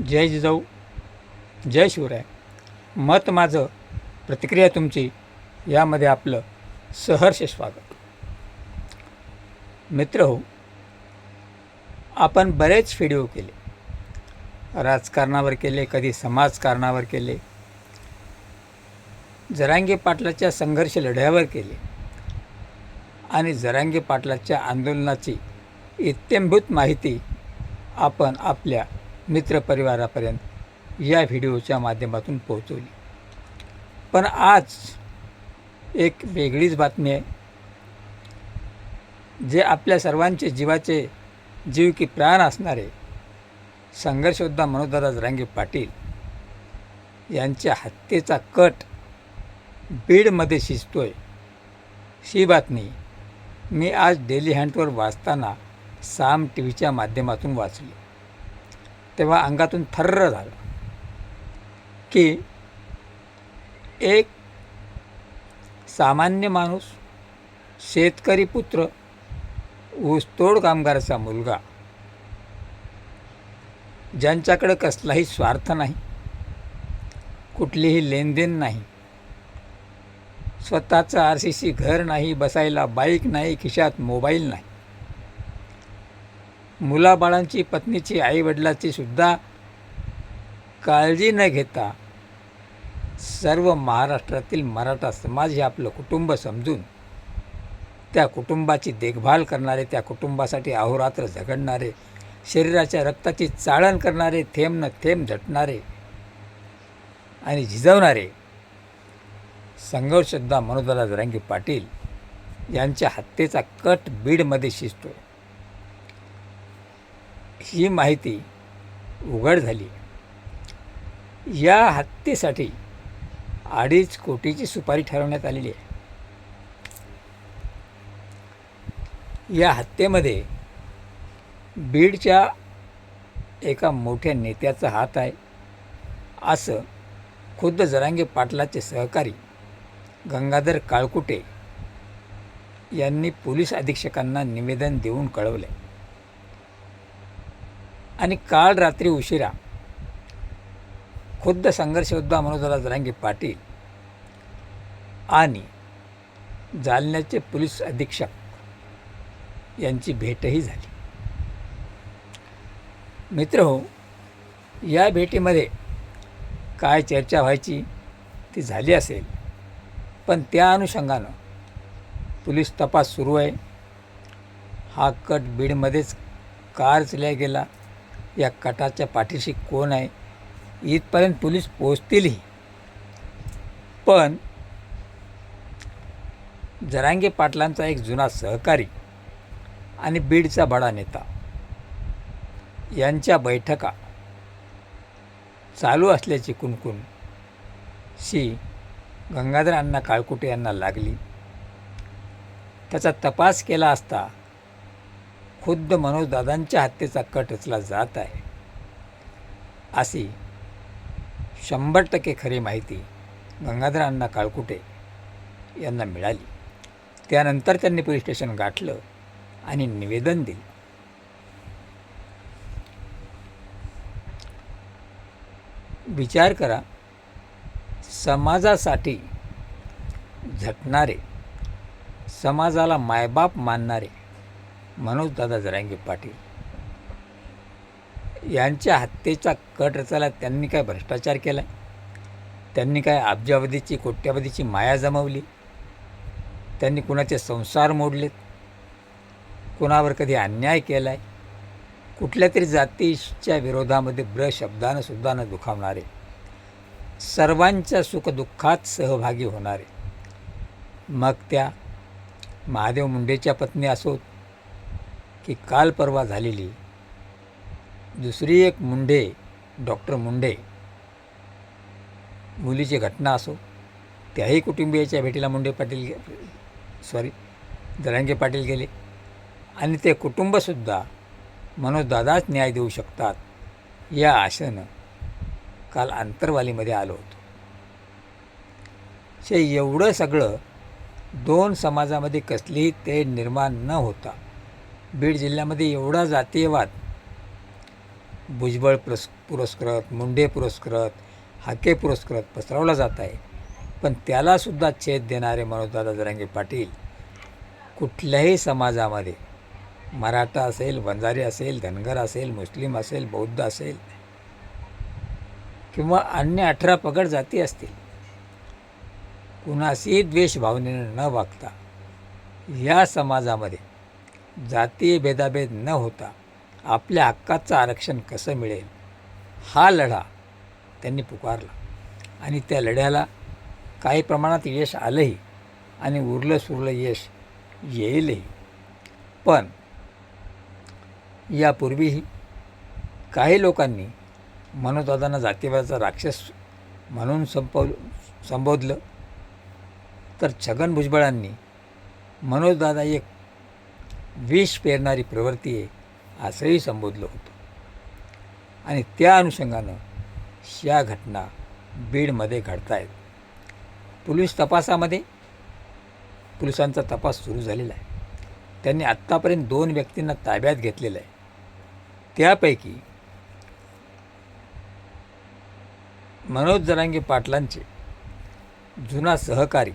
जय जिजाऊ जय शिवराय. मत माझं प्रतिक्रिया तुमची यामध्ये आपलं सहर्ष स्वागत. मित्र हो आपण बरेच व्हिडिओ केले. राजकारणावर केले कधी समाजकारणावर केले. जरांगे पाटलाच्या संघर्ष लढ्यावर केले. आणि जरांगे पाटलाच्या आंदोलनाची इत्यंभूत माहिती आपण आपल्या मित्रपरिवारापर्यंत या व्हिडिओच्या माध्यमातून पोहोचवली. पण आज एक वेगळीच बातमी आहे जे आपल्या सर्वांचे जीवाचे जीव की प्राण असणारे संघर्षयोद्धा मनोदराज जरांगे पाटील यांच्या हत्येचा कट बीडमध्ये शिजतोय ही बातमी मी आज डेली हँडवर वाचताना साम टी व्हीच्या माध्यमातून वाचली. तेव्हा अंगातून थर्र झालं. की एक सामान्य माणूस शेतकरी पुत्र ऊसतोड कामगाराचा मुलगा ज्यांच्याकडे कसलाही स्वार्थ नाही कुठलीही लेनदेन नाही स्वतःचं आर सी सी घर नाही बसायला बाईक नाही खिशात मोबाईल नाही मुलाबाळांची पत्नीची आईवडिलाची सुद्धा काळजी न घेता सर्व महाराष्ट्रातील मराठा समाज हे आपलं कुटुंब समजून त्या कुटुंबाची देखभाल करणारे त्या कुटुंबासाठी अहोरात्र झगडणारे शरीराच्या रक्ताची चाळण करणारे थेंब न थेंब झटणारे आणि झिजवणारे संघर्षदा मनोदला जरांगी पाटील यांच्या हत्येचा कट बीडमध्ये शिजतो ही माहिती उघड झाली. या हत्येसाठी अडीच कोटीची सुपारी ठरवण्यात आलेली आहे. या हत्येमध्ये बीडच्या एका मोठ्या नेत्याचा हात आहे. असं खुद्द जरांगे पाटलाचे सहकारी गंगाधर काळकुटे यांनी पोलीस अधीक्षकांना निवेदन देऊन कळवले आणि काल रात्री उशिरा खुद्द संघर्षयोद्धा मनोजला जरांगे पाटील आणि जालन्याचे पोलीस अधीक्षक यांची भेटही झाली. मित्र हो या भेटीमध्ये काय चर्चा व्हायची ती झाली असेल पण त्या अनुषंगानं पोलीस तपास सुरू आहे. हा कट बीडमध्येच का रचल्या गेला. या कटाच्या पाठीशी कोण आहे? इथपर्यंत पोलीस पोचतीलही पण जरांगे पाटलांचा एक जुना सहकारी आणि बीडचा बडा नेता यांच्या बैठका चालू असल्याची कुणकुण शी गंगाधर अण्णा काळकुटे यांना लागली. त्याचा तपास केला असता खुद्द मनोजदादांच्या हत्येचा कट रचला जात आहे. अशी शंभर टक्के खरी माहिती गंगाधर अण्णा काळकुटे यांना मिळाली. त्यानंतर त्यांनी पोलीस स्टेशन गाठलं आणि निवेदन दिलं. विचार करा समाजासाठी झटणारे समाजाला मायबाप मानणारे मनोजदादा जरांगे पाटील. यांच्या हत्येचा कट रचायला त्यांनी काय भ्रष्टाचार केला त्यांनी काय अब्जावधीची कोट्यावधीची माया जमवली? त्यांनी कुणाचे संसार मोडलेत? कुणावर कधी अन्याय केला आहे कुठल्या तरी जातीच्या विरोधामध्ये ब्र शब्दानं सुद्धा न दुखावणारे सर्वांच्या सुखदुःखात सहभागी होणारे मग त्या महादेव मुंडेच्या पत्नी असोत की काल परवा झालेली दुसरी एक मुंडे डॉक्टर मुंडे मुलीची घटना असो त्याही कुटुंबियाच्या भेटीला मुंडे पाटील सॉरी दरांगे पाटील गेले. आणि ते कुटुंबसुद्धा मनोजदादाच न्याय देऊ शकतात या आशेनं काल आंतरवालीमध्ये आलो होतो. शे एवढं सगळं दोन समाजामध्ये कसलीही तेढ निर्माण न होता बीड जिल्ह्यामध्ये एवढा जातीयवाद. भुजबळ पुरस् पुरस्कृत मुंडे पुरस्कृत हाके पुरस्कृत पसरवला जात आहे. पण त्यालासुद्धा छेद देणारे मनोजदादा जरांगे पाटील कुठल्याही समाजामध्ये मराठा असेल वंजारी असेल धनगर असेल मुस्लिम असेल बौद्ध असेल किंवा अन्य अठरा पगड जाती असतील कुणाशीही द्वेषभावनेनं न वागता या समाजामध्ये जातीय भेदाभेद न होता आपल्या हक्काचं आरक्षण कसं मिळेल? हा लढा त्यांनी पुकारला. आणि त्या लढ्याला काही प्रमाणात यश आलंही आणि उरलं सुरलं यश येईलही. पण यापूर्वीही काही लोकांनी मनोदादांना जातीवादाचा राक्षस म्हणून संपव संबोधलं. तर छगन भुजबळांनी मनोजदादा एक विष पेरणारी प्रवृत्ती आहे असंही संबोधलं होतं. आणि त्या अनुषंगानं या घटना बीडमध्ये घडतायत. पोलीस तपासामध्ये पोलिसांचा तपास सुरू झालेला आहे. त्यांनी आत्तापर्यंत दोन व्यक्तींना ताब्यात घेतलेलं आहे. त्यापैकी मनोज जरांगे पाटलांचे जुना सहकारी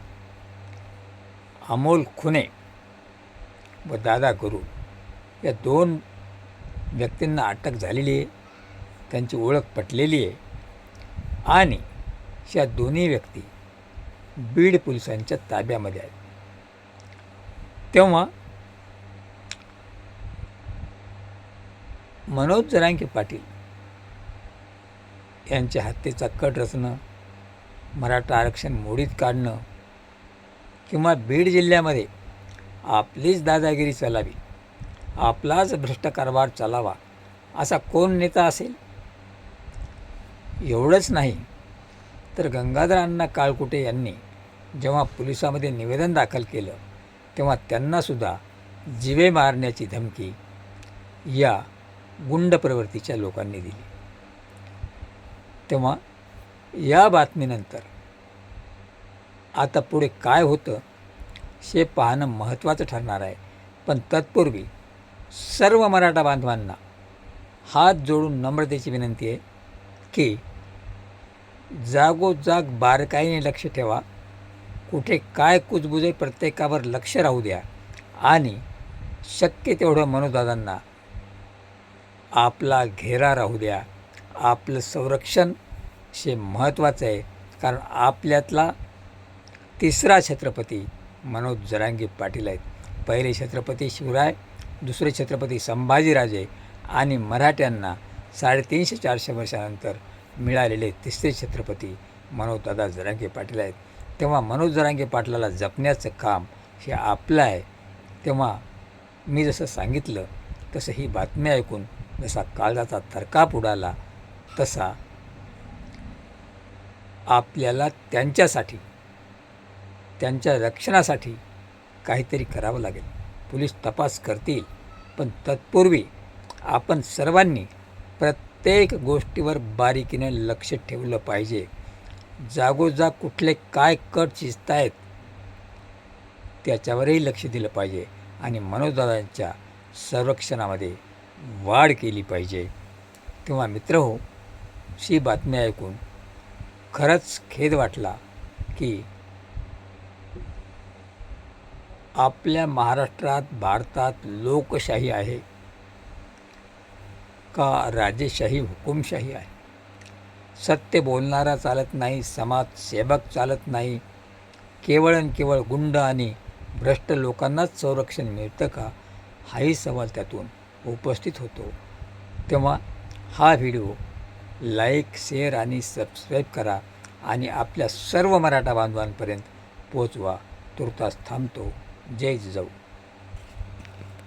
अमोल खुने व दादा गुरु या दोन व्यक्तींना अटक झालेली आहे. त्यांची ओळख पटलेली आहे. आणि या दोन्ही व्यक्ती बीड पोलिसांच्या ताब्यामध्ये आहेत. तेव्हा मनोज जरांके पाटील यांच्या हत्येचा कट रचणं मराठा आरक्षण मोडीत काढणं किंवा बीड जिल्ह्यामध्ये आपलीच दादागिरी चालावी. आपलाच भ्रष्ट कारभार चालावा असा कोण नेता असेल? एवढंच नाही. तर गंगाधर अण्णा काळकुटे यांनी जेव्हा पोलिसामध्ये निवेदन दाखल केलं तेव्हा त्यांनासुद्धा जिवे मारण्याची धमकी या गुंड प्रवृत्तीच्या लोकांनी दिली. तेव्हा या बातमीनंतर आता पुढे काय होतं? हे पाहणं महत्त्वाचं ठरणार आहे. पण तत्पूर्वी सर्व मराठा बांधवांना हात जोडून नम्रतेची विनंती आहे की जागोजाग बारकाईने लक्ष ठेवा. कुठे काय कुजबुजे प्रत्येकावर लक्ष राहू द्या. आणि शक्य तेवढं मनोदादांना आपला घेरा राहू द्या. आपलं संरक्षण हे महत्त्वाचं आहे. कारण आपल्यातला तिसरा छत्रपती मनोज जरांगे पाटील आहेत. पहिले छत्रपती शिवराय दुसरे छत्रपती संभाजीराजे आणि मराठ्यांना साडेतीनशे चारशे वर्षानंतर मिळालेले तिसरे छत्रपती मनोजदादा जरांगे पाटील आहेत. तेव्हा मनोज जरांगे पाटलाला जपण्याचं काम हे आपलं आहे. तेव्हा मी जसं सांगितलं तसं ही बातमी ऐकून जसा काळजाचा थरकाप उडाला तसा आपल्याला त्यांच्यासाठी त्यांच्या रक्षणासाठी काहीतरी करावं लागेल. पोलीस तपास करतील पण तत्पूर्वी आपण सर्वांनी प्रत्येक गोष्टीवर बारीकीने लक्ष ठेवलं पाहिजे. जागोजाग कुठले काय कट शिजत आहेत त्याच्यावरही लक्ष दिलं पाहिजे आणि मनोजदादांच्या संरक्षणामध्ये वाढ केली पाहिजे. तेव्हा मित्र हो ही बातमी ऐकून खरंच खेद वाटला की आपल्या महाराष्ट्रात भारतात लोकशाही आहे. का राजेशाही हुकुमशाही आहे? सत्य बोलणारा चालत नाही समाजसेवक चालत नाही. केवळ आणि केवळ गुंड आणि भ्रष्ट लोकांनाच संरक्षण मिळतं का? हाही सवाल त्यातून उपस्थित होतो. तेव्हा हा व्हिडिओ लाईक शेअर आणि सबस्क्राईब करा आणि आपल्या सर्व मराठा बांधवांपर्यंत पोचवा तुर्तास थांबतो. जय जिजाऊ